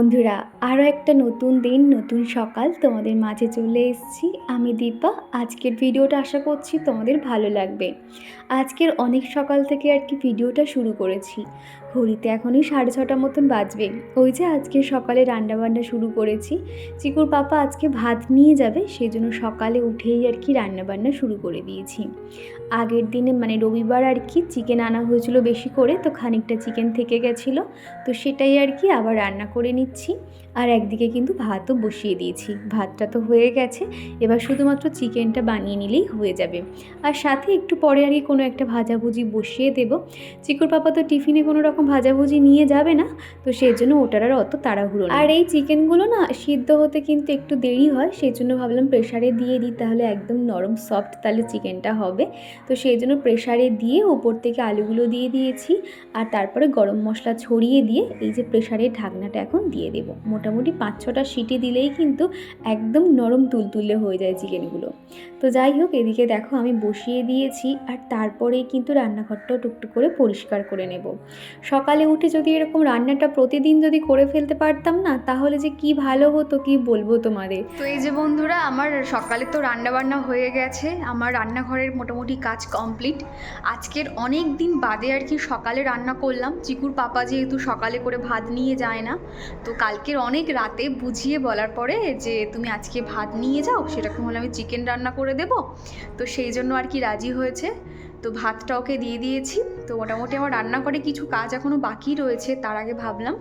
বন্ধুরা আরও একটা নতুন দিন, নতুন সকাল তোমাদের মাঝে চলে এসেছি। আমি দীপা, আজকের ভিডিওটা আশা করছি তোমাদের ভালো লাগবে। আজকের অনেক সকাল থেকে আর কি ভিডিওটা শুরু করেছি। ঘড়িতে এখনই সাড়ে ছটা মতন বাজবে। ওই যে আজকে সকালে রান্নাবান্না শুরু করেছি। চিকুর পাপা আজকে ভাত নিয়ে যাবে সেই জন্য সকালে উঠেই আর কি রান্নাবান্না শুরু করে দিয়েছি। আগের দিনে মানে রবিবার আর কি চিকেন আনা হয়েছিল বেশি করে, তো খানিকটা চিকেন থেকে গেছিল, তো সেটাই আর কি আবার রান্না করে নিচ্ছি। আর একদিকে কিন্তু ভাতও বসিয়ে দিয়েছি। ভাতটা তো হয়ে গেছে, এবার শুধুমাত্র চিকেনটা বানিয়ে নিলেই হয়ে যাবে। আর সাথে একটু পরে আর কি কোনো একটা ভাজাভুজি বসিয়ে দেবো। চিকুর পাপা তো টিফিনে কোনো রকম ভাজাভুজি নিয়ে যাবে না, তো সেই জন্য ওটার আর অত তাড়াহুড়ো আর এই চিকেনগুলো না সিদ্ধ হতে কিন্তু একটু দেরি হয়, সেই জন্য ভাবলাম প্রেশারে দিয়ে দিই, তাহলে একদম নরম সফট তাহলে চিকেনটা হবে। তো সেই জন্য প্রেশারে দিয়ে উপর থেকে আলুগুলো দিয়ে দিয়েছি, আর তারপরে গরম মশলা ছড়িয়ে দিয়ে এই যে প্রেশারের ঢাকনাটা এখন দিয়ে দেবো। মোটামুটি পাঁচ ছটা সিটি দিলেই কিন্তু একদম নরম তুলতুলে হয়ে যায় চিকেনগুলো। তো যাই হোক, এদিকে দেখো আমি বসিয়ে দিয়েছি আর তারপরেই কিন্তু রান্নাঘরটাও টুকটুক করে পরিষ্কার করে নেব। সকালে উঠে যদি এরকম রান্নাটা প্রতিদিন যদি করে ফেলতে পারতাম না, তাহলে যে কি ভালো হতো, কি বলব তোমাদের? তো এই যে বন্ধুরা, আমার সকালে তো রান্না বান্না হয়ে গেছে, আমার রান্নাঘরের মোটামুটি কাজ কমপ্লিট। আজকের অনেক দিন বাদে আর কি সকালে রান্না করলাম। চিকুর পাপা যেহেতু সকালে করে ভাত নিয়ে যায় না, তো কালকের অনেক রাতে বুঝিয়ে বলার পরে যে তুমি আজকে ভাত নিয়ে যাও সেরকম হলে আমি চিকেন রান্না করে দেবো। তো সেই জন্য আর কি রাজি হয়েছে। তো ভাতটা ওকে দিয়ে দিয়েছি। তো মোটামুটি আমার রান্না করে কিছু কাজ এখনও বাকি রয়েছে, তার আগে ভাবলাম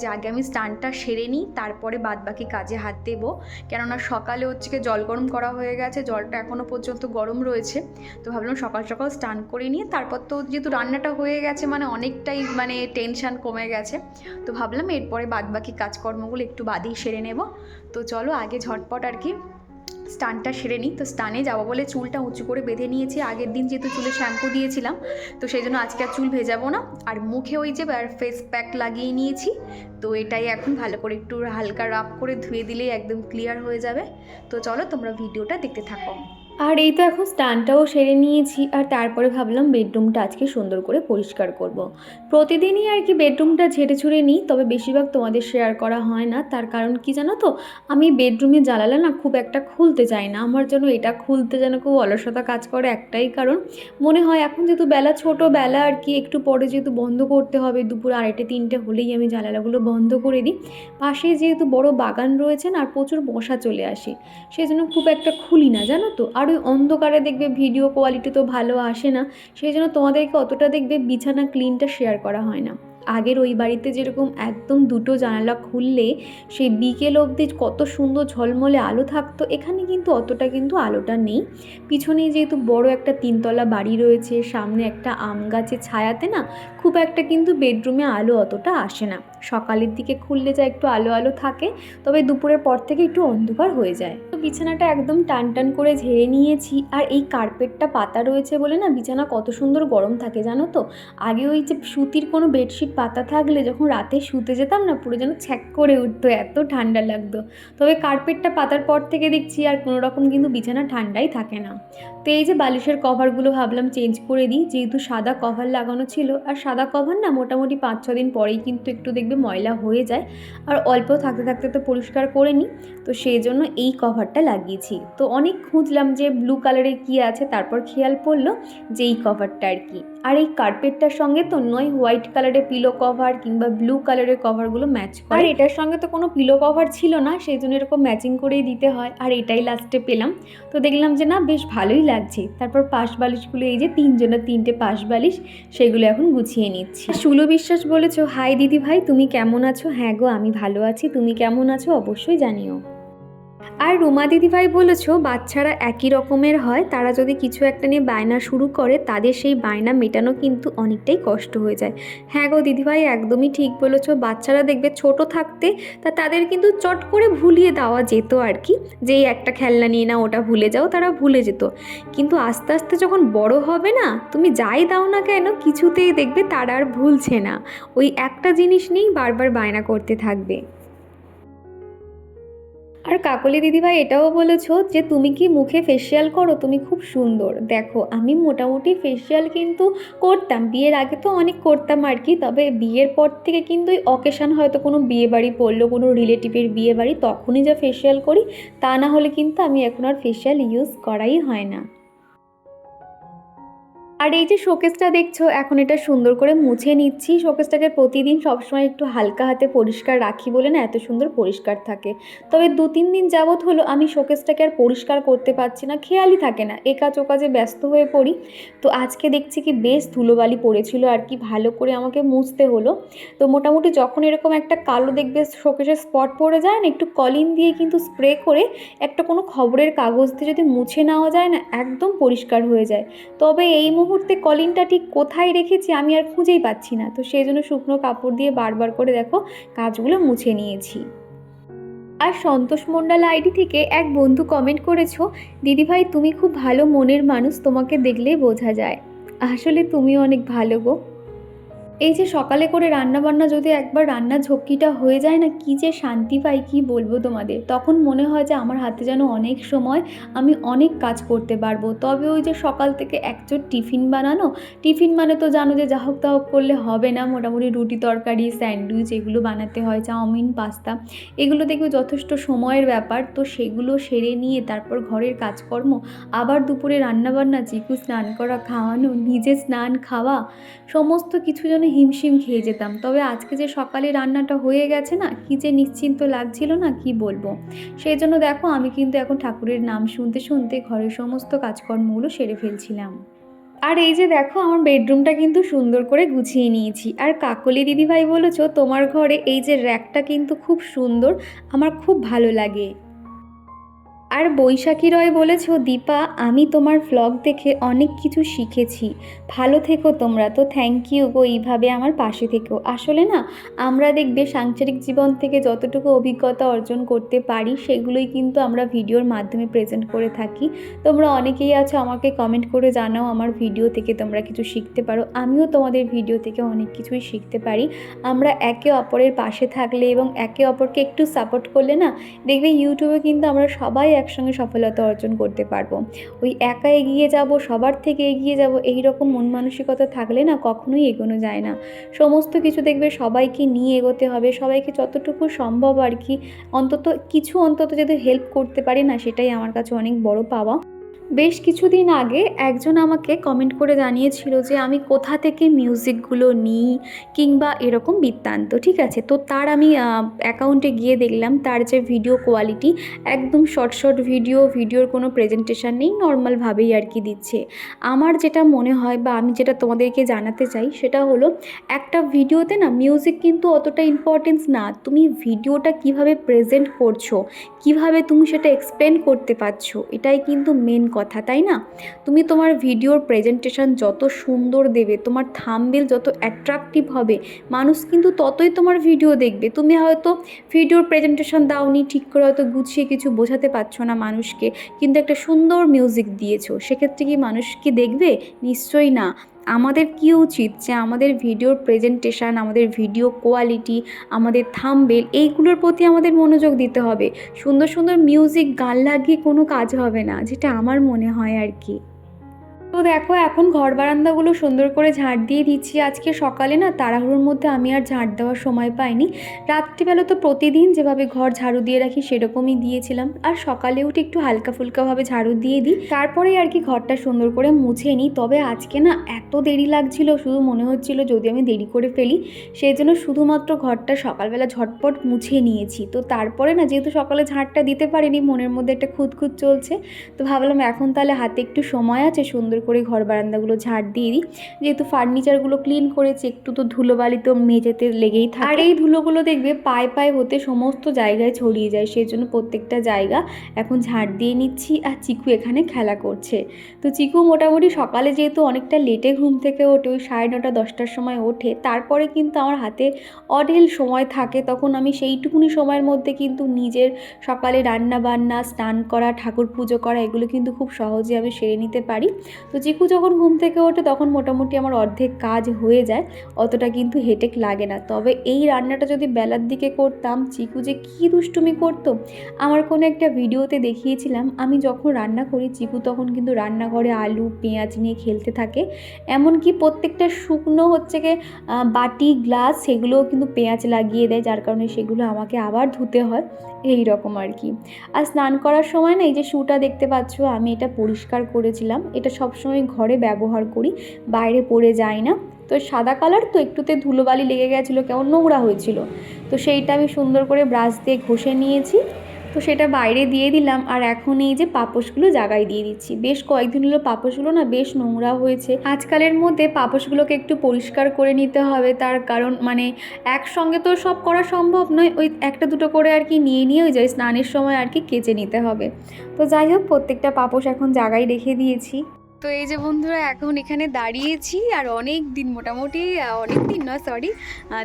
যে আগে আমি স্নানটা সেরে নিই, তারপরে বাদ বাকি কাজে হাত দেবো। কেননা সকালে হচ্ছে গিয়ে জল গরম করা হয়ে গেছে, জলটা এখনও পর্যন্ত গরম রয়েছে। তো ভাবলাম সকাল সকাল স্নান করে নিয়ে, তারপর তো যেহেতু রান্নাটা হয়ে গেছে মানে অনেকটাই মানে টেনশান কমে গেছে, তো ভাবলাম এরপরে বাদ বাকি কাজকর্মগুলো একটু বাদেই সেরে নেব। তো চলো আগে ঝটপট আর কি স্টানটা সেরে নিই। তো স্টানে যাব বলে চুলটা উঁচু করে বেঁধে নিয়েছি। আগের দিন যেহেতু চুলে শ্যাম্পু দিয়েছিলাম, তো সেই জন্য আজকে আর চুল ভেজাবো না। আর মুখে ওই যে ফেস প্যাক লাগিয়ে নিয়েছি, তো এটাই এখন ভালো করে একটু হালকা রাফ করে ধুয়ে দিলেই একদম ক্লিয়ার হয়ে যাবে। তো চলো তোমরা ভিডিওটা দেখতে থাকো। আর এই তো এখন স্টানটাও সেরে নিয়েছি, আর তারপরে ভাবলাম বেডরুমটা আজকে সুন্দর করে পরিষ্কার করব। প্রতিদিনই আর কি বেডরুমটা ঝেড়ে ছুড়ে নিই, তবে বেশিরভাগ তোমাদের শেয়ার করা হয় না। তার কারণ কি জানো তো, আমি বেডরুমে জ্বালালে না খুব একটা খুলতে চাই না। আমার জন্য এটা খুলতে যেন খুব অলসতা কাজ করে একটাই কারণ। মনে হয় এখন যেহেতু বেলা ছোট বেলা আর কি একটু পরে যেহেতু বন্ধ করতে হবে, দুপুর আড়াইটে, তিনটে হলেই আমি জানালাগুলো বন্ধ করে দিই। পাশে যেহেতু বড় বাগান রয়েছে না, আর প্রচুর মশা চলে আসে। সেই জন্য খুব একটা খুলি না, জানো তো। আর ওই অন্ধকারে দেখবে ভিডিও কোয়ালিটি তো ভালো আসে না, সেই জন্য তোমাদেরকে অতটা দেখবে বিছানা ক্লিনটা শেয়ার করা হয় না। আগের ওই বাড়িতে যেরকম একদম দুটো জানালা খুললে, সেই বিকেল অবধি কত সুন্দর ঝলমলে আলো থাকতো, এখানে কিন্তু অতটা কিন্তু আলোটা নেই। পিছনে যেহেতু বড় একটা তিনতলা বাড়ি রয়েছে, সামনে একটা আম গাছের ছায়াতে না খুব একটা কিন্তু বেডরুমে আলো অতটা আসে না। সকালের দিকে খুললে যা একটু আলো আলো থাকে, তবে দুপুরের পর থেকে একটু অন্ধকার হয়ে যায়। তো বিছানাটা একদম টান টান করে ঝেড়ে নিয়েছি, আর এই কার্পেটটা পাতা রয়েছে বলে না বিছানা কত সুন্দর গরম থাকে জানো তো? আগে ওই যে সুতির কোনো বেডশিট পাতা থাকলে যখন রাতে শুতে যেতাম না, পুরো যেন ছ্যাক করে উঠতো, এত ঠান্ডা লাগতো। তবে কার্পেটটা পাতার পর থেকে দেখছি আর কোনো রকম কিন্তু বিছানা ঠান্ডাই থাকে না। তো এই যে বালিশের কভারগুলো ভাবলাম চেঞ্জ করে দিই, যেহেতু সাদা কভার লাগানো ছিল, আর সাদা কভার না মোটামুটি পাঁচ, ছ দিন পরেই কিন্তু একটু দেখবে ময়লা হয়ে যায়, আর অল্প থাকতে থাকতে তো পরিষ্কার করে নিই, তো সেই জন্য এই কভারটা লাগিয়েছি। তো অনেক খুঁজলাম যে ব্লু কালারে কী আছে, তারপর খেয়াল পড়ল যে এই কভারটা আর কি। আর এই কার্পেটটার সঙ্গে তো নয় হোয়াইট কালারের পিলো কভার কিংবা ব্লু কালারের কভারগুলো ম্যাচ করে। আর এটার সঙ্গে তো কোনো পিলো কভার ছিল না সেই জন্য এরকম ম্যাচিং করেই দিতে হয়। আর এটাই লাস্টে পেলাম। তো দেখলাম যে না বেশ ভালোই লাগছে। তারপর পাশ বালিশগুলো এই যে তিনজনের তিনটে পাশ বালিশ সেগুলো এখন গুছিয়ে নিচ্ছি। সুলো বিশ্বাস বলেছ হাই দিদি ভাই তুমি কেমন আছো? হ্যাঁ গো আমি ভালো আছি। তুমি কেমন আছো? অবশ্যই জানিও। আর রুমা দিদিভাই বলেছ, বাচ্চারা একই রকমের হয়, তারা যদি কিছু একটা নিয়ে বায়না শুরু করে, তাদের সেই বায়না মেটানো কিন্তু অনেকটাই কষ্ট হয়ে যায়। হ্যাঁ গো দিদিভাই, একদমই ঠিক বলেছ, বাচ্চারা দেখবে ছোট থাকতে তা তাদের কিন্তু চট করে ভুলিয়ে দেওয়া যেত আর কি, যে একটা খেলনা নিয়ে না ওটা ভুলে যাও, তারা ভুলে যেত। কিন্তু আস্তে আস্তে যখন বড় হবে না, তুমি যাই দাও না কেন, কিছুতেই দেখবে তারা আর ভুলছে না। ওই একটা জিনিস নিয়েই বারবার বায়না করতে থাকবে। আর কাকলি দিদিভাই এটাও বলেছ যে তুমি কি মুখে ফেসিয়াল করো? তুমি খুব সুন্দর। দেখো, আমি মোটামুটি ফেসিয়াল কিন্তু করতাম। বিয়ের আগে তো অনেক করতাম আর কি, তবে বিয়ের পর থেকে কিন্তু ওই অকেশান হয়তো কোনো বিয়ে বাড়ি পড়ল, কোনো রিলেটিভের বিয়ে বাড়ি তখনই যা ফেসিয়াল করি, তা না হলে কিন্তু আমি এখন আর ফেসিয়াল ইউজ করাই হয় না। আর এই যে শোকেসটা দেখছ, এখন এটা সুন্দর করে মুছে নিচ্ছি। শোকেসটাকে প্রতিদিন সবসময় একটু হালকা হাতে পরিষ্কার রাখি বলে না এত সুন্দর পরিষ্কার থাকে। তবে দু তিন দিন যাবৎ হলো আমি শোকেসটাকে আর পরিষ্কার করতে পারছি না, খেয়ালই থাকে না। একা চোকাজে ব্যস্ত হয়ে পড়ি। তো আজকে দেখছি কি বেশ ধুলোবালি পড়েছিল আর কি ভালো করে আমাকে মুছতে হলো। তো মোটামুটি যখন এরকম একটা কালো দেখবে শোকেসের স্পট পড়ে যায় না, একটু কলিন দিয়ে কিন্তু স্প্রে করে একটা কোনো খবরের কাগজ দিয়ে যদি মুছে নেওয়া যায় না, একদম পরিষ্কার হয়ে যায়। তবে এই মুহূর্তে কলিনটা ঠিক কোথায় রেখেছি আমি আর খুঁজেই পাচ্ছি না। তো সেই জন্য শুকনো কাপড় দিয়ে বারবার করে দেখো, কাজগুলো মুছে নিয়েছি। আর সন্তোষ মণ্ডল আইডি থেকে এক বন্ধু কমেন্ট করেছ, দিদিভাই, তুমি খুব ভালো মনের মানুষ, তোমাকে দেখলেই বোঝা যায়। আসলে তুমি অনেক ভালো গো। এই যে সকালে করে রান্না বান্না যদি একবার রান্নার ঝক্কিটা হয়ে যায় না, কি যে শান্তি পাই, কি বলব তোমাদের? তখন মনে হয় যে আমার হাতে যেন অনেক সময় আমি অনেক কাজ করতে পারব। তবে ওই যে সকাল থেকে একচোট টিফিন বানানো, টিফিন মানে তো জানো যে যাহক তাহক করলে হবে না। মোটামুটি রুটি তরকারি, স্যান্ডউইচ এগুলো বানাতে হয়, চাউমিন, পাস্তা। এগুলো দেখবে যথেষ্ট সময়ের ব্যাপার। তো সেগুলো সেরে নিয়ে তারপর ঘরের কাজকর্ম, আবার দুপুরে রান্নাবান্না চিকু স্নান করা, খাওয়ানো, নিজে স্নান খাওয়া, সমস্ত কিছু যেন হিমশিম খেয়ে যেতাম। তবে আজকে যে সকালে রান্নাটা হয়ে গেছে না, কি যে নিশ্চিন্ত লাগছিল না, কি বলব? সেই জন্য দেখো, আমি কিন্তু এখন ঠাকুরের নাম শুনতে শুনতে ঘরের সমস্ত কাজকর্মগুলো সেরে ফেলছিলাম। আর এই যে দেখো, আমার বেডরুমটা কিন্তু সুন্দর করে গুছিয়ে নিয়েছি। আর কাকলি দিদিভাই বলেছ, তোমার ঘরে এই যে র্যাকটা কিন্তু খুব সুন্দর, আমার খুব ভালো লাগে। আর বৈশাখী রয় বলেছ, দীপা, আমি তোমার ভ্লগ দেখে অনেক কিছু শিখেছি। ভালো থেকো তোমরা। তো থ্যাংক ইউ গো এইভাবে আমার পাশে থেকো আসলে না, আমরা দেখবে সাংসারিক জীবন থেকে যতটুকু অভিজ্ঞতা অর্জন করতে পারি, সেগুলোই কিন্তু আমরা ভিডিওর মাধ্যমে প্রেজেন্ট করে থাকি। তোমরা অনেকেই আছো, আমাকে কমেন্ট করে জানাও আমার ভিডিও থেকে তোমরা কিছু শিখতে পারো। আমিও তোমাদের ভিডিও থেকে অনেক কিছুই শিখতে পারি। আমরা একে অপরের পাশে থাকলে এবং একে অপরকে একটু সাপোর্ট করলে না, দেখবে ইউটিউবে কিন্তু আমরা সবাই একসঙ্গে সফলতা অর্জন করতে পারব। ওই একা এগিয়ে যাব, সবার থেকে এগিয়ে যাব এই রকম মন মানসিকতা থাকলে না কখনোই এগোনো যায় না। সমস্ত কিছু দেখবে সবাইকে নিয়ে এগোতে হবে, সবাইকে যতটুকু সম্ভব আর কি, অন্তত কিছু অন্তত যদি হেল্প করতে পারি না, সেটাই আমার কাছে অনেক বড় পাওয়া। বেশ কিছুদিন আগে একজন আমাকে কমেন্ট করে জানিয়েছিল যে, আমি কোথা থেকে মিউজিকগুলো নিই কিংবা এরকম বৃত্তান্ত। ঠিক আছে? তো তার আমি অ্যাকাউন্টে গিয়ে দেখলাম, তার যে ভিডিও কোয়ালিটি একদম শর্ট শর্ট ভিডিও ভিডিওর কোনো প্রেজেন্টেশন নেই নর্মালভাবেই আর কি দিচ্ছে। আমার যেটা মনে হয় বা আমি যেটা তোমাদেরকে জানাতে চাই, সেটা হলো একটা ভিডিওতে না মিউজিক কিন্তু অতটা ইম্পর্টেন্স না। তুমি ভিডিওটা কীভাবে প্রেজেন্ট করছ, কীভাবে তুমি সেটা এক্সপ্লেন করতে পারছ, এটাই কিন্তু মেন কথা, তাই না? তুমি তোমার ভিডিওর প্রেজেন্টেশন যত সুন্দর দেবে, তোমার থামবেল যত অ্যাট্রাকটিভ হবে, মানুষ কিন্তু ততই তোমার ভিডিও দেখবে। তুমি হয়তো ভিডিওর প্রেজেন্টেশন দাওনি, ঠিক করে হয়তো গুছিয়ে কিছু বোঝাতে পারছ না মানুষকে, কিন্তু একটা সুন্দর মিউজিক দিয়েছ। সেক্ষেত্রে কি মানুষ কি দেখবে? নিশ্চয়ই না। আমাদের কি উচিত যে আমাদের ভিডিওর প্রেজেন্টেশান আমাদের ভিডিও কোয়ালিটি আমাদের থামবেল এইগুলোর প্রতি আমাদের মনোযোগ দিতে হবে। সুন্দর সুন্দর মিউজিক গান লাগিয়ে কোনো কাজ হবে না, যেটা আমার মনে হয় আর কি। তো দেখো, এখন ঘর বারান্দাগুলো সুন্দর করে ঝাড় দিয়ে দিচ্ছি। আজকে সকালে না তাড়াহুড়োর মধ্যে আমি আর ঝাড় দেওয়ার সময় পাইনি। রাত্রিবেলা তো প্রতিদিন যেভাবে ঘর ঝাড়ু দিয়ে রাখি সেরকমই দিয়েছিলাম। আর সকালে উঠে একটু হালকা ফুলকাভাবে ঝাড়ু দিয়ে দিই। তারপরে আর কি ঘরটা সুন্দর করে মুছে নিই। তবে আজকে না এত দেরি লাগছিল, শুধু মনে হচ্ছিল যদি আমি দেরি করে ফেলি সেই জন্য শুধুমাত্র ঘরটা সকালবেলা ঝটপট মুছে নিয়েছি। তো তারপরে না যেহেতু সকালে ঝাড়টা দিতে পারিনি, মনের মধ্যে একটা খুঁতখুত চলছে, তো ভাবলাম এখন তাহলে হাতে একটু সময় আছে সুন্দর করে ঘর বারান্দাগুলো ঝাড় দিয়ে দিই। যেহেতু ফার্নিচারগুলো ক্লিন করেছি, একটু তো ধুলোবালি তো মেঝেতে লেগেই থাকে। আর এই ধুলোগুলো দেখবে পায়ে পায়ে হতে সমস্ত জায়গায় ছড়িয়ে যায় সেই জন্য প্রত্যেকটা জায়গা এখন ঝাড় দিয়ে নিচ্ছি আর চিকু এখানে খেলা করছে। তো চিকু মোটামুটি সকালে যেহেতু অনেকটা লেটে ঘুম থেকে ওঠে, ওই সাড়ে নটা, দশটার সময় ওঠে, তারপরে কিন্তু আমার হাতে অঢেল সময় থাকে, তখন আমি সেইটুকুনি সময়ের মধ্যে কিন্তু নিজের সকালে রান্না বান্না স্নান করা, ঠাকুর পুজো করা, এগুলো কিন্তু খুব সহজে আমি সেরে নিতে পারি। চিকু যখন ঘুম থেকে ওঠে তখন মোটামুটি আমার অর্ধেক কাজ হয়ে যায়, অতটা কিন্তু হেটেক লাগে না। তবে এই রান্নাটা যদি বেলার দিকে করতাম চিকু যে কী দুষ্টুমি করতো, আমার কোনো একটা ভিডিওতে দেখিয়েছিলাম, আমি যখন রান্না করি চিকু তখন কিন্তু রান্নাঘরে আলু, পেঁয়াজ নিয়ে খেলতে থাকে। এমনকি প্রত্যেকটা শুকনো হচ্ছে গিয়ে বাটি, গ্লাস, সেগুলোও কিন্তু পেঁয়াজ লাগিয়ে দেয়, যার কারণে সেগুলো আমাকে আবার ধুতে হয়, এই রকম আর কি। আর স্নান করার সময় না, এই যে শুটা দেখতে পাচ্ছ, আমি এটা পরিষ্কার করেছিলাম। এটা সবসময় ঘরে ব্যবহার করি, বাইরে পড়ে যায় না। তো সাদা কালার তো একটুতে ধুলোবালি লেগে গেছিল, কেমন নোংরা হয়েছিল। তো সেইটা আমি সুন্দর করে ব্রাশ দিয়ে ঘষে নিয়েছি। তো সেটা বাইরে দিয়ে দিলাম আর এখন এই যে পাপোশগুলো জাগায় দিয়ে দিচ্ছি। বেশ কয়েকদিন হলো পাপোশগুলো না বেশ নোংরা হয়েছে। আজকালের মধ্যে পাপোশগুলোকে একটু পরিষ্কার করে নিতে হবে, তার কারণ মানে একসঙ্গে তো সব করা সম্ভব নয়, ওই একটা দুটো করে আর কি নিয়ে নিয়ে ওই যে স্নানের সময় আর কি কেচে নিতে হবে। তো যাই হোক, প্রত্যেকটা পাপোশ এখন জাগায় রেখে দিয়েছি। তো এই যে বন্ধুরা, এখন এখানে দাঁড়িয়েছি আর অনেক দিন, মোটামুটি অনেক দিন নয় সরি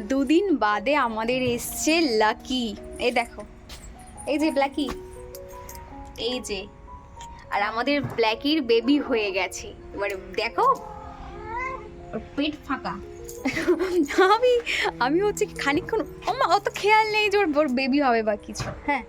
দুদিন বাদে আমাদের এসছে লাকি এই দেখো, এই যে ব্ল্যাকি এই যে। আর আমাদের ব্ল্যাকির বেবি হয়ে গেছে। এবারে দেখো পেট ফাঁকা। আমি আমি হচ্ছে কি খানিকক্ষণ আমার অত খেয়াল নেই যে ওর বেবি হবে বা কিছু। হ্যাঁ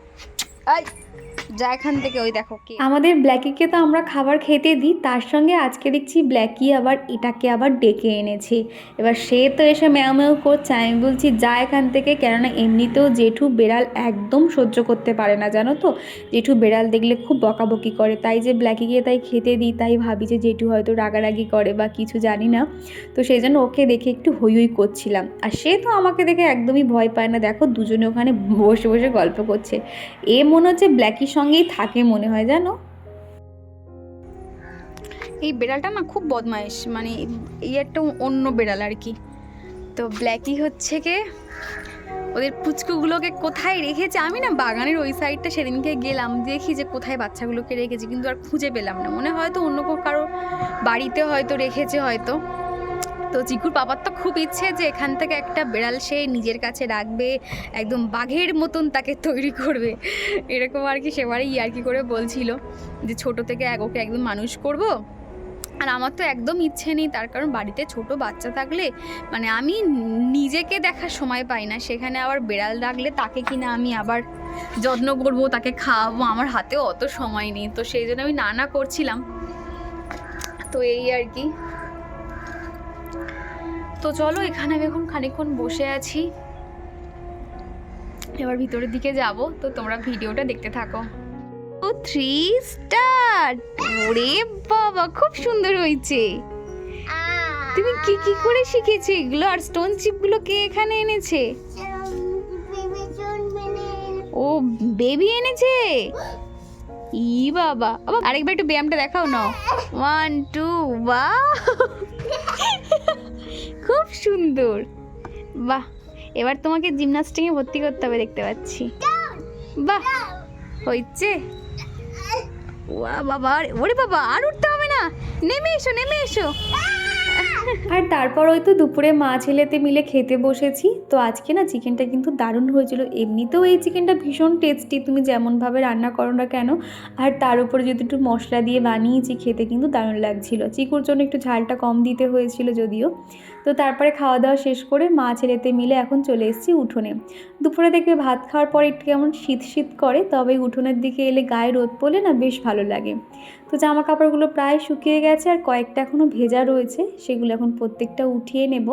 যা এখান থেকে ওই দেখো কে আমাদের ব্ল্যাকিকে তো আমরা খাবার খেতে দিই, তার সঙ্গে আজকে দেখছি ব্ল্যাকি আবার এটাকে আবার ডেকে এনেছে। এবার সে তো এসে ম্যাও ম্যাও করছে, আমি বলছি যা এখান থেকে, কেননা এমনিতেও জেঠু বেড়াল একদম সহ্য করতে পারে না, জানো তো? জেঠু বেড়াল দেখলে খুব বকাবকি করে, তাই যে ব্ল্যাকিকে তাই খেতে দিই, তাই ভাবি যে জেঠু হয়তো রাগারাগি করে বা কিছু জানি না। তো সেই জন্য ওকে দেখে একটু হই হই করছিলাম। আর সে তো আমাকে দেখে একদমই ভয় পায় না, দেখো দুজনে ওখানে বসে বসে গল্প করছে। এ মনে হচ্ছে ব্ল্যাকির সঙ্গেই থাকে মনে হয়, জানো? এই বেড়ালটা না খুব বদমাইশ মানে এই একটা অন্য বেড়াল আর কি। তো ব্ল্যাকি হচ্ছে কে? ওদের পুচকুগুলোকে কোথায় রেখেছে? আমি না বাগানের ওই সাইডটা সেদিনকে গেলাম, দেখি যে কোথায় বাচ্চাগুলোকে রেখেছে, কিন্তু আর খুঁজে পেলাম না। মনে হয়তো অন্য কারও বাড়িতে হয়তো রেখেছে হয়তো। তো চিকুর বাবার তো খুব ইচ্ছে যে এখান থেকে একটা বেড়াল সে নিজের কাছে রাখবে, একদম বাঘের মতন তাকে তৈরি করবে। এরকম আর কি সেবারে ইয়ার্কি করে বলছিল যে ছোট থেকে এক, ওকে একদম মানুষ করব। আর আমার তো একদম ইচ্ছে নেই, তার কারণ বাড়িতে ছোট বাচ্চা থাকলে মানে আমি নিজেকে দেখার সময় পাই না। সেখানে আবার বেড়াল রাখলে তাকে কিনা আমি আবার যত্ন করব, তাকে খাওয়াবো, আমার হাতেও অত সময় নেই। তো সেই জন্য আমি নানা করছিলাম। তো এই আর কি। তো চলো, এখানে আমি এখন খানিকক্ষণ বসে আছি। এবার ভিতরের দিকে যাব, তো তোমরা ভিডিওটা দেখতে থাকো। ও, থ্রি স্টার! ওরে বাবা, খুব সুন্দর হয়েছে। তুমি কি কি করে শিখেছো এগুলো? আর স্টোন চিপগুলো কে এখানে এনেছে? ও বেবি এনেছে? ই বাবা। আরেকবার একটু ব্যায়ামটা দেখাও না ওয়ান টু বা খুব সুন্দর। বাহ এবার তোমাকে জিমনাস্টিকে ভর্তি করতে হবে দেখতে পাচ্ছি। বাহ হয়েছে ওয়া বাবা আরে- ওরে বাবা আর উঠতে হবে না। নেমে এসো নেমে এসো। আর তারপর ওই তো দুপুরে মা ছেলেতে মিলে খেতে বসেছি। তো আজকে না চিকেনটা কিন্তু দারুণ হয়েছিল। এমনিতেও এই চিকেনটা ভীষণ টেস্টি তুমি যেমনভাবে রান্না করো না কেন। আর তার উপরে যদি একটু মশলা দিয়ে বানিয়েছি, খেতে কিন্তু দারুণ লাগছিল। চিকুর জন্য একটু ঝালটা কম দিতে হয়েছিল যদিও। তো তারপরে খাওয়া দাওয়া শেষ করে মা ছেলেতে মিলে এখন চলে এসেছি উঠোনে। দুপুরে দেখবে ভাত খাওয়ার পর একটু কেমন শীত শীত করে, তবে উঠোনের দিকে এলে গায়ে রোদ পড়লে না বেশ ভালো লাগে। তো জামা কাপড়গুলো প্রায় শুকিয়ে গেছে আর কয়েকটা এখনও ভেজা রয়েছে, সেগুলো এখন প্রত্যেকটা উঠিয়ে নেব।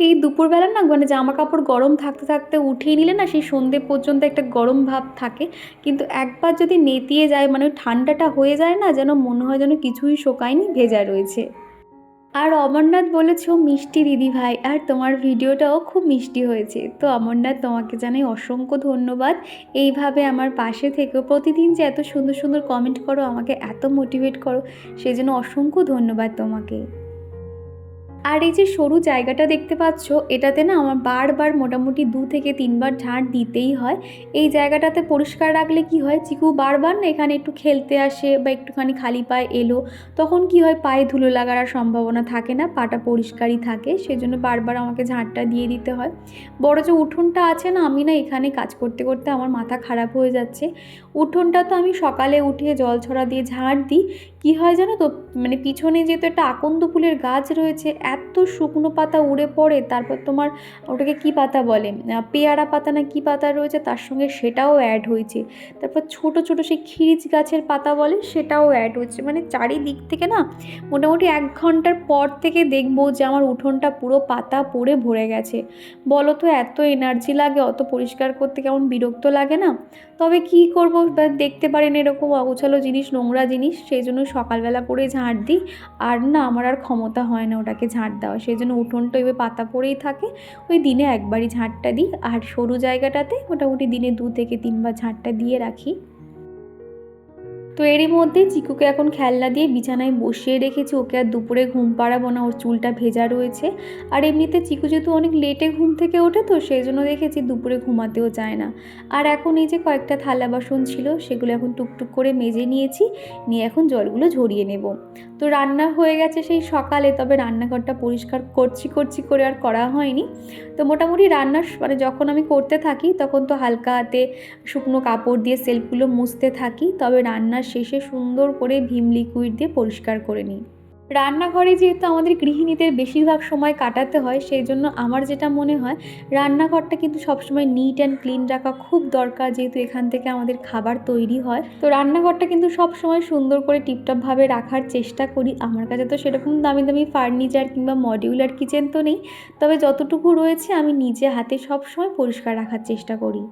এই দুপুরবেলা না মানে জামা কাপড় গরম থাকতে থাকতে উঠিয়ে নিলে না সেই সন্ধে পর্যন্ত একটা গরম ভাব থাকে। কিন্তু একবার যদি নেতিয়ে যায় মানে ঠান্ডাটা হয়ে যায় না যেন মনে হয় যেন কিছুই শোকায়নি, ভেজা রয়েছে। আর অমরনাথ বলেছ মিষ্টি দিদি ভাই। আর তোমার ভিডিওটাও খুব মিষ্টি হয়েছে। তো অমরনাথ, তোমাকে জানাই অসংখ্য ধন্যবাদ। এইভাবে আমার পাশে থেকে প্রতিদিন যে এত সুন্দর সুন্দর কমেন্ট করো, আমাকে এত মোটিভেট করো সেই জন্য অসংখ্য ধন্যবাদ তোমাকে। আর এই যে সরু জায়গাটা দেখতে পাচ্ছ, এটাতে না আমার বারবার মোটামুটি দু থেকে তিনবার ঝাঁট দিতেই হয়। এই জায়গাটাতে পরিষ্কার রাখলে কি হয়, চিকু বারবার না এখানে একটু খেলতে আসে বা একটুখানি খালি পায়ে এলো, তখন কি হয় পায়ে ধুলো লাগার সম্ভাবনা থাকে না, পাটা পরিষ্কারই থাকে, সেজন্য বারবার আমাকে ঝাঁটটা দিয়ে দিতে হয়। বড় যে উঠোনটা আছে না, আমি না এখানে কাজ করতে করতে আমার মাথা খারাপ হয়ে যাচ্ছে। উঠোনটা তো আমি সকালে উঠে জল ছড়া দিয়ে ঝাঁট দিই কি হয় জানো তো? মানে পিছনে যেহেতু একটা আকন্দ ফুলের গাছ রয়েছে, এত শুকনো পাতা উড়ে পড়ে, তারপর তোমার ওটাকে কি পাতা বলে? পেয়ারা পাতা না কি পাতা রয়েছে, তার সঙ্গে সেটাও অ্যাড হয়েছে। তারপর ছোট ছোট সেই খিরিচ গাছের পাতা বলে, সেটাও অ্যাড হচ্ছে মানে চারিদিক থেকে না, মোটামুটি এক ঘণ্টার পর থেকে দেখব যে আমার উঠোনটা পুরো পাতা পড়ে ভরে গেছে। বলো তো এত এনার্জি লাগে, অত পরিষ্কার করতে কেমন বিরক্ত লাগে না? তবে কি করব দেখতে পারেন এরকম অগোছালো জিনিস, নোংরা জিনিস, সেই জন্য সকালবেলা করে ঝাঁট দিই। আর না, আমার আর ক্ষমতা হয় না ওটাকে ঝাঁট দেওয়া সেই জন্য উঠোনটা ওইভাবে পাতা পড়েই থাকে। ওই দিনে একবারই ঝাঁটটা দিই। আর সরু জায়গাটাতে মোটামুটি দিনে দু থেকে তিনবার ঝাঁটটা দিয়ে রাখি। তো এরই মধ্যে চিকুকে এখন খেলনা দিয়ে বিছানায় বসিয়ে রেখেছি। ওকে আর দুপুরে ঘুম পাড়াবো না, ওর চুলটা ভেজা রয়েছে। আর এমনিতে চিকু যেহেতু অনেক লেটে ঘুম থেকে ওঠে, তো সেই জন্য দেখেছি দুপুরে ঘুমাতেও চায় না। আর এখন এই যে কয়েকটা থালা বাসন ছিল, সেগুলো এখন টুকটুক করে মেজে নিয়েছি, নিয়ে এখন জলগুলো ঝরিয়ে নেব। তো রান্না হয়ে গেছে সেই সকালে, তবে রান্নাঘরটা পরিষ্কার করছি করছি করে আর করা হয়নি। তো মোটামুটি রান্না মানে যখন আমি করতে থাকি, তখন তো হালকা হাতে শুকনো কাপড় দিয়ে সেলফগুলো মুছতে থাকি, তবে রান্নার শেষে সুন্দর করে ভীম লিকুইড দিয়ে পরিষ্কার করে নিই। রান্নাঘরে যেহেতু আমাদের গৃহিণীদের বেশিরভাগ সময় কাটাতে হয়, সেই জন্য আমার যেটা মনে হয়, রান্নাঘরটা কিন্তু সবসময় নিট অ্যান্ড ক্লিন রাখা খুব দরকার যেহেতু এখান থেকে আমাদের খাবার তৈরি হয়। তো রান্নাঘরটা কিন্তু সবসময় সুন্দর করে টিপটপভাবে রাখার চেষ্টা করি। আমার কাছে তো সেরকম দামি দামি ফার্নিচার কিংবা মডিউলার কিচেন তো নেই। তবে যতটুকু রয়েছে আমি নিজে হাতে সবসময় পরিষ্কার রাখার চেষ্টা করি।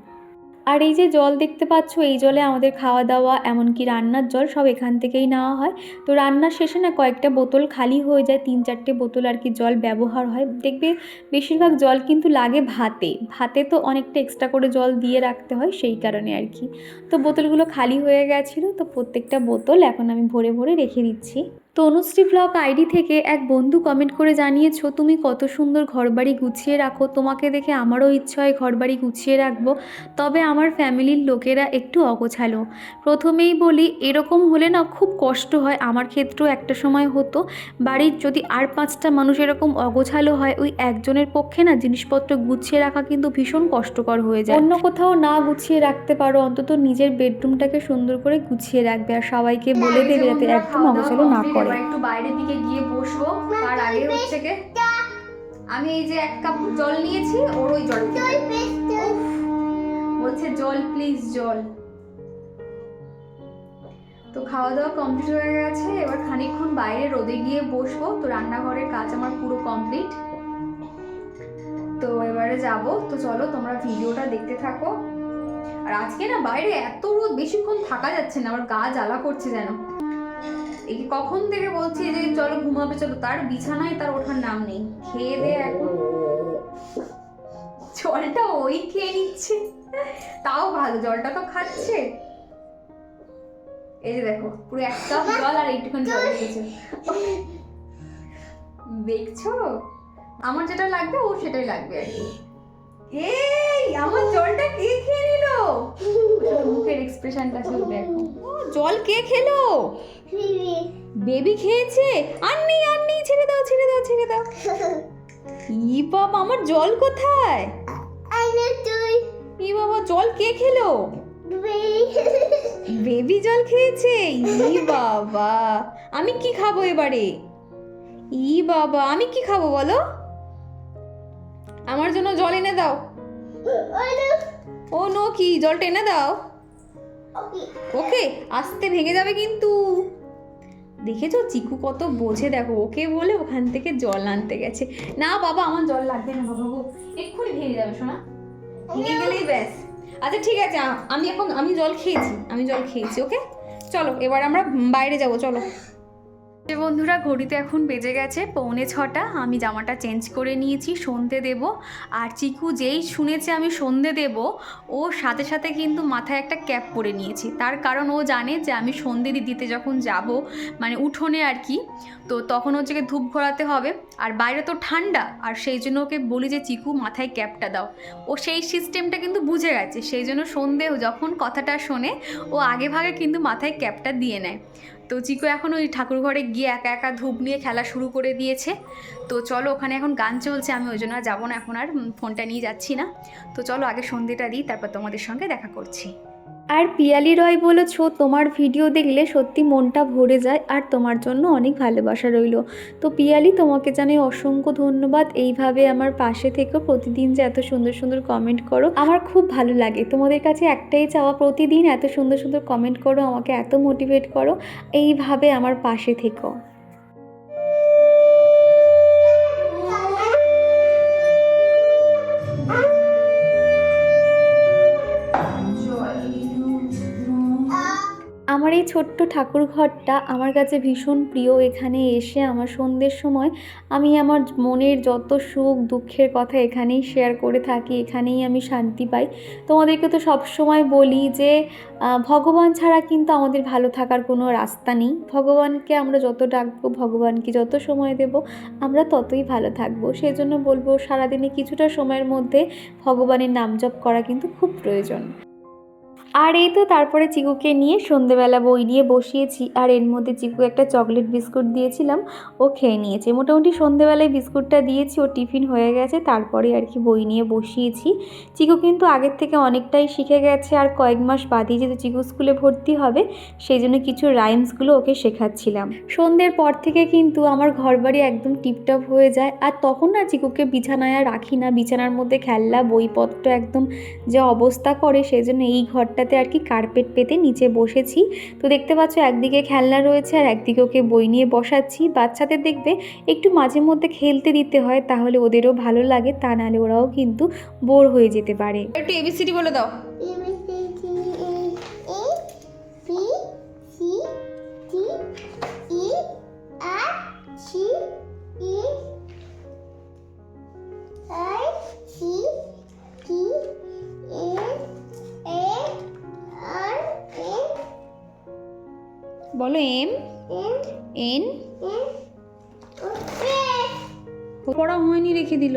আর এই যে জল দেখতে পাচ্ছ, এই জলে আমাদের খাওয়া দাওয়া এমনকি রান্নার জল সব এখান থেকেই নেওয়া হয়। তো রান্নার শেষে না কয়েকটা বোতল খালি হয়ে যায়, তিন চারটে বোতল আর কি জল ব্যবহার হয়। দেখবে বেশিরভাগ জল কিন্তু লাগে ভাতে। ভাতে তো অনেকটা এক্সট্রা করে জল দিয়ে রাখতে হয়, সেই কারণে আর কি। তো বোতলগুলো খালি হয়ে গেছিল, তো প্রত্যেকটা বোতল এখন আমি ভরে ভরে রেখে দিচ্ছি। তো অনুশ্রী ব্লগ আইডি থেকে এক বন্ধু কমেন্ট করে জানিয়েছো, তুমি কত সুন্দর ঘরবাড়ি গুছিয়ে রাখো। তোমাকে দেখে আমারও ইচ্ছা হয় ঘরবাড়ি গুছিয়ে রাখব। তবে আমার ফ্যামিলির লোকেরা একটু অগোছালো। প্রথমেই বলি, এরকম হলে না খুব কষ্ট হয়। আমার ক্ষেত্রেও একটা সময় হতো। বাড়ির যদি আর পাঁচটা মানুষ এরকম অগোছালো হয়, ওই একজনের পক্ষে না জিনিসপত্র গুছিয়ে রাখা কিন্তু ভীষণ কষ্টকর হয়ে যায়। অন্য কোথাও না গুছিয়ে রাখতে পারো, অন্তত নিজের বেডরুমটাকে সুন্দর করে গুছিয়ে রাখবে। আর সবাইকে বলে দেবে যাতে একদম অগোছালো না করে। এবার একটু বাইরের দিকে গিয়ে বসবো। তার আগে হচ্ছে কে আমি এই যে এক কাপ জল নিয়েছি ওর ওই জল। বলছে জল প্লিজ জল। তো খাওয়া দাওয়া কমপ্লিট হয়ে গেছে এবার খানিকক্ষণ বাইরে রোদে গিয়ে বসবো। তো রান্নাঘরের কাজ আমার পুরো কমপ্লিট তো এবারে যাব। তো চলো তোমরা ভিডিওটা দেখতে থাকো। আর আজকে না বাইরে এত রোদ বেশিক্ষণ থাকা যাচ্ছে না আমার গা জ্বালা করছে যেন। এই কখন থেকে বলছি যে চলো ঘুমাবে চলো। তার বিছানায় তার ওঠার নাম নেই। খেয়ে দে এখন। জলটা ওই খেয়ে নিচ্ছে। তাও ভালো জলটা তো খাচ্ছে। এই যে দেখো পুরো এক কাপ জল আর এইটুখানি জল খেয়েছে দেখছ? আমার যেটা লাগবে ও সেটাই লাগবে আর কি। আমার জলটা কে খেয়ে নিল? মুখের এক্সপ্রেশনটা ছিল দেখো। ও, জল কে খেলো? বেবি খেয়েছে? আন্নি আন্নি ছেড়ে দাও ছেড়ে দাও ছেড়ে দাও। ই বাবা আমার জল কোথায়? ই বাবা জল কে খেলো? বেবি জল খেয়েছে? ই বাবা। আমি কি খাব এবারে? ই বাবা আমি কি খাব বলো? আমার জন্য জল এনে দাও। ও নো কি জলটা এনে দাও। ওকে। আস্তে ভেঙে যাবে কিন্তু। দেখেছ চিকু কত বোঝে দেখো ওকে বলে ওখান থেকে জল আনতে গেছে। না বাবা আমার জল লাগবে না বাবা গো। এক্ষুনি ভেঙে যাবে শোনা? ভেঙে গেলেই ব্যাস। আচ্ছা ঠিক আছে আমি এখন আমি জল খেয়েছি আমি জল খেয়েছি ওকে? চলো এবার আমরা বাইরে যাব চলো। বন্ধুরা, ঘড়িতে এখন বেজে গেছে পৌনে ছটা। আমি জামাটা চেঞ্জ করে নিয়েছি, সন্ধে দেব। আর চিকু যেই শুনেছে আমি সন্ধে দেব, ও সাথে সাথে কিন্তু মাথায় একটা ক্যাপ পরে নিয়েছি। তার কারণ ও জানে যে আমি সন্ধে দিতে যখন যাব মানে উঠোনে আর কি, তো তখন হচ্ছে ধূপ ঘোরাতে হবে। আর বাইরে তো ঠান্ডা, আর সেই জন্য ওকে বলি যে, চিকু, মাথায় ক্যাপটা দাও। ও সেই সিস্টেমটা কিন্তু বুঝে গেছে। সেই জন্য সন্ধে যখন কথাটা শোনে, ও আগে ভাগে কিন্তু মাথায় ক্যাপটা দিয়ে নেয়। তো চিকু এখন ওই ঠাকুর ঘরে গিয়ে একা একা ধূপ নিয়ে খেলা শুরু করে দিয়েছে। তো চলো ওখানে এখন গান চলছে, আমি ওই জন্য যাব না এখন আর ফোনটা নিয়ে যাচ্ছি না। তো চলো আগে সন্ধ্যেটা দিই, তারপর তোমাদের সঙ্গে দেখা করছি। আর পিয়ালি রয় বলেছ, তোমার ভিডিও দেখলে সত্যি মনটা ভরে যায় আর তোমার জন্য অনেক ভালোবাসা রইল। তো পিয়ালি, তোমাকে জানাই অসংখ্য ধন্যবাদ। এইভাবে আমার পাশে থেকে, প্রতিদিন যে এত সুন্দর সুন্দর কমেন্ট করো, আমার খুব ভালো লাগে। তোমাদের কাছে একটাই চাওয়া, প্রতিদিন এত সুন্দর সুন্দর কমেন্ট করো, আমাকে এত মোটিভেট করো। এইভাবে আমার পাশে থেকো। আমার এই ছোট্ট ঠাকুর ঘরটা আমার কাছে ভীষণ প্রিয়। এখানে এসে আমার সন্ধ্যের সময় আমি আমার মনের যত সুখ দুঃখের কথা এখানেই শেয়ার করে থাকি, এখানেই আমি শান্তি পাই। তোমাদেরকে তো সব সময় বলি যে ভগবান ছাড়া কিন্তু আমাদের ভালো থাকার কোনো রাস্তা নেই। ভগবানকে আমরা যত ডাকবো, ভগবানকে যত সময় দেব, আমরা ততই ভালো থাকব। সেই জন্য বলব সারাদিনে কিছুটা সময়ের মধ্যে ভগবানের নাম জপ করা কিন্তু খুব প্রয়োজন। আর এই তো তারপরে চিকুকে নিয়ে সন্ধেবেলা বই নিয়ে বসিয়েছি, আর এর মধ্যে চিকু একটা চকলেট বিস্কুট দিয়েছিলাম, ও খেয়ে নিয়েছে। মোটামুটি সন্ধেবেলায় বিস্কুটটা দিয়েছি ও টিফিন হয়ে গেছে, তারপরে আর কি বই নিয়ে বসিয়েছি। চিকু কিন্তু আগের থেকে অনেকটাই শিখে গেছে, আর কয়েক মাস বাদই যেহেতু চিকু স্কুলে ভর্তি হবে, সেই জন্য কিছু রাইমসগুলো ওকে শেখাচ্ছিলাম। সন্ধ্যের পর থেকে কিন্তু আমার ঘরবাড়ি একদম টিপটপ হয়ে যায়, আর তখন না চিকুকে বিছানায় রাখি না, বিছানার মধ্যে খেলনা, বইপত্র একদম যে অবস্থা করে, সেই জন্য এই ঘরটাতে আর কি কার্পেট পেতে নিচে বসেছি। তো দেখতে পাচ্ছ একদিকে খেলনা রয়েছে আর একদিকে ওকে বই নিয়ে বসাচ্ছি। বাচ্চাদের দেখবে একটু মাঝে মধ্যে খেলতে দিতে হয়, তাহলে ওদেরও ভালো লাগে, তা নাহলে ওরাও কিন্তু বোর হয়ে যেতে পারে। একটু এবিসিডি বলে দাও। বলো এম? এন? পড়া হয়নি রেখে দিল।